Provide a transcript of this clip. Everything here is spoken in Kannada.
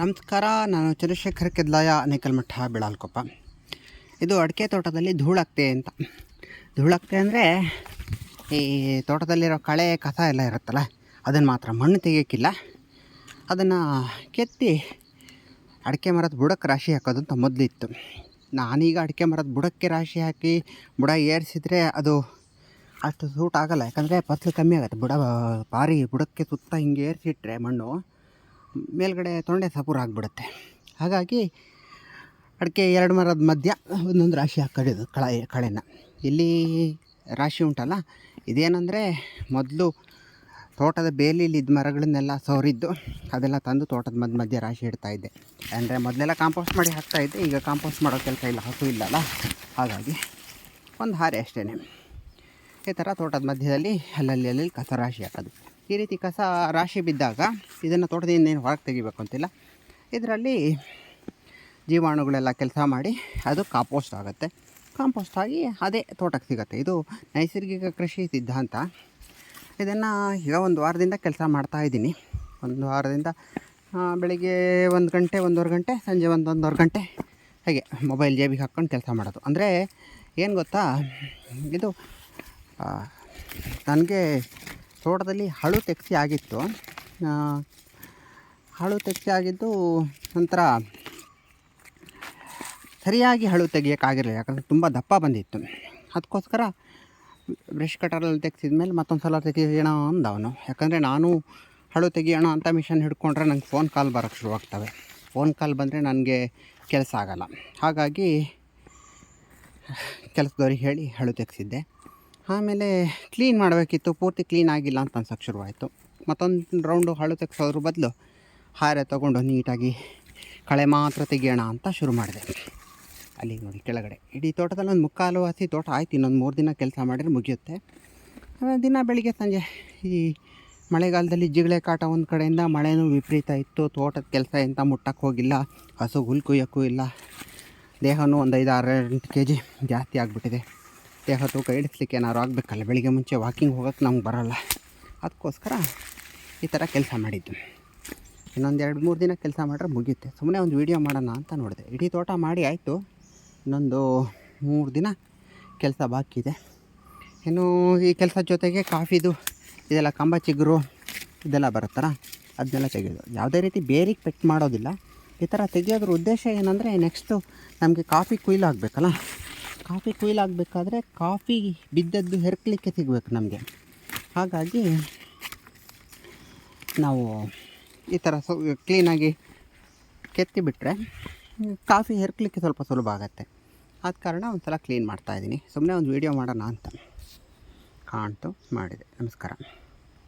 ನಮಸ್ಕಾರ ನಾನು ಚಂದ್ರಶೇಖರ್ ಕೆದ್ಲಾಯ ಅನೇಕಲ್ಮಠ ಬೆಳಾಲ್ಕೊಪ್ಪ. ಇದು ಅಡಿಕೆ ತೋಟದಲ್ಲಿ ಧೂಳಾಗ್ತೆ ಅಂತ. ಧೂಳಾಗ್ತೆ ಅಂದರೆ ಈ ತೋಟದಲ್ಲಿರೋ ಕಳೆ, ಕಸ ಎಲ್ಲ ಇರುತ್ತಲ್ಲ, ಅದನ್ನು ಮಾತ್ರ ಮಣ್ಣು ತೆಗಿಯೋಕ್ಕಿಲ್ಲ. ಅದನ್ನು ಕೆತ್ತಿ ಅಡಿಕೆ ಮರದ ಬುಡಕ್ಕೆ ರಾಶಿ ಹಾಕೋದು ಅಂತ ಮೊದಲಿತ್ತು. ನಾನೀಗ ಅಡಿಕೆ ಮರದ ಬುಡಕ್ಕೆ ರಾಶಿ ಹಾಕಿ ಬುಡ ಏರಿಸಿದ್ರೆ ಅದು ಅಷ್ಟು ಸೂಟ್ ಆಗೋಲ್ಲ. ಯಾಕಂದರೆ ಫಸಲು ಕಮ್ಮಿ ಆಗುತ್ತೆ. ಬುಡ, ಭಾರಿ ಬುಡಕ್ಕೆ ಸುತ್ತ ಹಿಂಗೆ ಏರಿಸಿಟ್ರೆ ಮಣ್ಣು. ಮೇಲ್ಗಡೆ ತೊಂಡೆ ಸಪೂರ ಆಗಿಬಿಡುತ್ತೆ. ಹಾಗಾಗಿ ಅಡಿಕೆ ಎರಡು ಮರದ ಮಧ್ಯ ಒಂದೊಂದು ರಾಶಿ ಹಾಕೊಂಡಿದ್ದು ಕಳೆ, ಕಳೆನ. ಇಲ್ಲಿ ರಾಶಿ ಉಂಟಲ್ಲ, ಇದೇನೆಂದರೆ ಮೊದಲು ತೋಟದ ಬೇಲಿಲಿ ಇದ್ದ ಮರಗಳನ್ನೆಲ್ಲ ಸವರಿದ್ದು ಅದೆಲ್ಲ ತಂದು ತೋಟದ ಮಧ್ಯ ಮಧ್ಯೆ ರಾಶಿ ಇಡ್ತಾಯಿದ್ದೆ ಅಂದರೆ ಮೊದಲೆಲ್ಲ ಕಾಂಪೋಸ್ಟ್ ಮಾಡಿ ಹಾಕ್ತಾ ಇದ್ದೆ, ಈಗ ಕಾಂಪೋಸ್ಟ್ ಮಾಡೋ ಕೆಲಸ ಇಲ್ಲ, ಹಸು ಇಲ್ಲಲ್ಲ. ಹಾಗಾಗಿ ಒಂದು ಹಾರೆ ಅಷ್ಟೇ ಈ ಥರ ತೋಟದ ಮಧ್ಯದಲ್ಲಿ, ಅಲ್ಲಲ್ಲಿ ಅಲ್ಲಲ್ಲಿ ಕಸ ರಾಶಿ ಹಾಕೋದು. ಈ ರೀತಿ ಕಸ ರಾಶಿ ಬಿದ್ದಾಗ ಇದನ್ನು ತೋಟದಿಂದ ಏನು ಹೊರಗೆ ತೆಗಿಬೇಕು ಅಂತಿಲ್ಲ. ಇದರಲ್ಲಿ ಜೀವಾಣುಗಳೆಲ್ಲ ಕೆಲಸ ಮಾಡಿ ಅದು ಕಾಂಪೋಸ್ಟ್ ಆಗುತ್ತೆ. ಕಾಂಪೋಸ್ಟ್ ಆಗಿ ಅದೇ ತೋಟಕ್ಕೆ ಸಿಗುತ್ತೆ. ಇದು ನೈಸರ್ಗಿಕ ಕೃಷಿ ಸಿದ್ಧಾಂತ. ಇದನ್ನು ಈಗ ಒಂದು ವಾರದಿಂದ ಕೆಲಸ ಮಾಡ್ತಾ ಇದ್ದೀನಿ. ಒಂದು ವಾರದಿಂದ ಬೆಳಿಗ್ಗೆ ಒಂದು ಗಂಟೆ, ಒಂದೂವರೆ ಗಂಟೆ, ಸಂಜೆ ಒಂದು ಒಂದೂವರೆ ಗಂಟೆ ಹಾಗೆ ಮೊಬೈಲ್ ಜೇಬಿಗೆ ಹಾಕ್ಕೊಂಡು ಕೆಲಸ ಮಾಡೋದು. ಅಂದರೆ ಏನು ಗೊತ್ತಾ, ಇದು ನನಗೆ ತೋಟದಲ್ಲಿ ಹಳು ತೆಗ್ಸಿ ಆಗಿತ್ತು. ಹಳು ತೆಗ್ಸಿ ಆಗಿದ್ದು ನಂತರ ಸರಿಯಾಗಿ ಹಳು ತೆಗಿಯೋಕ್ಕಾಗಿರಲಿಲ್ಲ. ಯಾಕಂದರೆ ತುಂಬ ದಪ್ಪ ಬಂದಿತ್ತು. ಅದಕ್ಕೋಸ್ಕರ ಬ್ರಷ್ ಕಟರಲ್ಲಿ ತೆಗ್ಸಿದ ಮೇಲೆ ಮತ್ತೊಂದು ಸಲ ತೆಗಿಯೋಣ ಅಂದ ಅವನು ಯಾಕಂದರೆ ನಾನು ಹಳು ತೆಗಿಯೋಣ ಅಂತ ಮಿಷನ್ ಹಿಡ್ಕೊಂಡ್ರೆ ನಂಗೆ ಫೋನ್ ಕಾಲ್ ಬರೋಕ್ಕೆ ಶುರುವಾಗ್ತವೆ. ಫೋನ್ ಕಾಲ್ ಬಂದರೆ ನನಗೆ ಕೆಲಸ ಆಗಲ್ಲ. ಹಾಗಾಗಿ ಕೆಲಸದವ್ರಿಗೆ ಹೇಳಿ ಹಳು ತೆಗೆಸಿದ್ದೆ. ಆಮೇಲೆ ಕ್ಲೀನ್ ಮಾಡಬೇಕಿತ್ತು, ಪೂರ್ತಿ ಕ್ಲೀನ್ ಆಗಿಲ್ಲ ಅಂತ ಅನ್ಸೋಕ್ಕೆ ಶುರುವಾಯಿತು. ಮತ್ತೊಂದು ರೌಂಡು ಹಳು ತೆಗ್ಸೋದ್ರ ಬದಲು ಹಾರೆ ತೊಗೊಂಡು ನೀಟಾಗಿ ಕಳೆ ಮಾತ್ರ ತೆಗಿಯೋಣ ಅಂತ ಶುರು ಮಾಡಿದೆ. ಅಲ್ಲಿ ನೋಡಿ ಕೆಳಗಡೆ, ಇಡೀ ತೋಟದಲ್ಲಿ ಒಂದು ಮುಕ್ಕಾಲು ಹಸಿ ತೋಟ ಆಯ್ತು, ಇನ್ನೊಂದು ಮೂರು ದಿನ ಕೆಲಸ ಮಾಡಿದ್ರೆ ಮುಗಿಯುತ್ತೆ. ದಿನ ಬೆಳಿಗ್ಗೆ ಸಂಜೆ, ಈ ಮಳೆಗಾಲದಲ್ಲಿ ಜಿಗಳೆ ಕಾಟ ಒಂದು ಕಡೆಯಿಂದ ಮಳೆನೂ ವಿಪರೀತ ಇತ್ತು, ತೋಟದ ಕೆಲಸ ಎಂತ ಮುಟ್ಟಕ್ಕೆ ಹೋಗಿಲ್ಲ, ಹಸು ಹುಲ್ ಕುಯ್ಯೋಕ್ಕೂ ಇಲ್ಲ, ದೇಹನೂ ಒಂದು ಐದು ಆರು ಎಂಟು ಕೆ ಜಿ ಜಾಸ್ತಿ ಆಗಿಬಿಟ್ಟಿದೆ. ದೇಹ ತೂಕ ಇಡಿಸ್ಲಿಕ್ಕೆ ಏನಾದ್ರು ಆಗಬೇಕಲ್ಲ? ಬೆಳಿಗ್ಗೆ ಮುಂಚೆ ವಾಕಿಂಗ್ ಹೋಗೋಕ್ಕೆ ನಮ್ಗೆ ಬರೋಲ್ಲ. ಅದಕ್ಕೋಸ್ಕರ ಈ ಥರ ಕೆಲಸ ಮಾಡಿದ್ದು. ಇನ್ನೊಂದು ಎರಡು ಮೂರು ದಿನ ಕೆಲಸ ಮಾಡಿದ್ರೆ ಮುಗಿಯುತ್ತೆ. ಸುಮ್ಮನೆ ಒಂದು ವೀಡಿಯೋ ಮಾಡೋಣ ಅಂತ ನೋಡಿದೆ. ಇಡೀ ತೋಟ ಮಾಡಿ ಆಯಿತು. ಇನ್ನೊಂದು ಮೂರು ದಿನ ಕೆಲಸ ಬಾಕಿ ಇದೆ. ಇನ್ನು ಈ ಕೆಲಸ ಜೊತೆಗೆ ಕಾಫಿದು ಇದೆಲ್ಲ ಕಂಬ ಚಿಗುರು ಇದೆಲ್ಲ ಬರುತ್ತಲ್ಲ? ಅದನ್ನೆಲ್ಲ ತೆಗೆಯೋದು. ಯಾವುದೇ ರೀತಿ ಬೇರಿಗೆ ಪೆಟ್ ಮಾಡೋದಿಲ್ಲ. ಈ ಥರ ತೆಗೆಯೋದ್ರ ಉದ್ದೇಶ ಏನಂದರೆ ನೆಕ್ಸ್ಟು ನಮಗೆ ಕಾಫಿ ಕುಯ್ಲಾಗಬೇಕಲ್ಲ ಕಾಫಿ ಕುಯ್ಲಾಗಬೇಕಾದ್ರೆ ಕಾಫಿ ಬಿದ್ದದ್ದು ಹೆರ್ಕಲಿಕ್ಕೆ ಸಿಗಬೇಕು ನಮಗೆ. ಹಾಗಾಗಿ ನಾವು ಈ ಥರ ಸೊ ಕ್ಲೀನಾಗಿ ಕೆತ್ತಿ ಬಿಟ್ಟರೆ ಕಾಫಿ ಹೆರ್ಕಲಿಕ್ಕೆ ಸ್ವಲ್ಪ ಸುಲಭ ಆಗುತ್ತೆ. ಆದ ಕಾರಣ ಒಂದು ಸಲ ಕ್ಲೀನ್ ಮಾಡ್ತಾಯಿದ್ದೀನಿ ಸುಮ್ಮನೆ ಒಂದು ವೀಡಿಯೋ ಮಾಡೋಣ ಅಂತ ಕಾಣ್ತು ಮಾಡಿದೆ. ನಮಸ್ಕಾರ.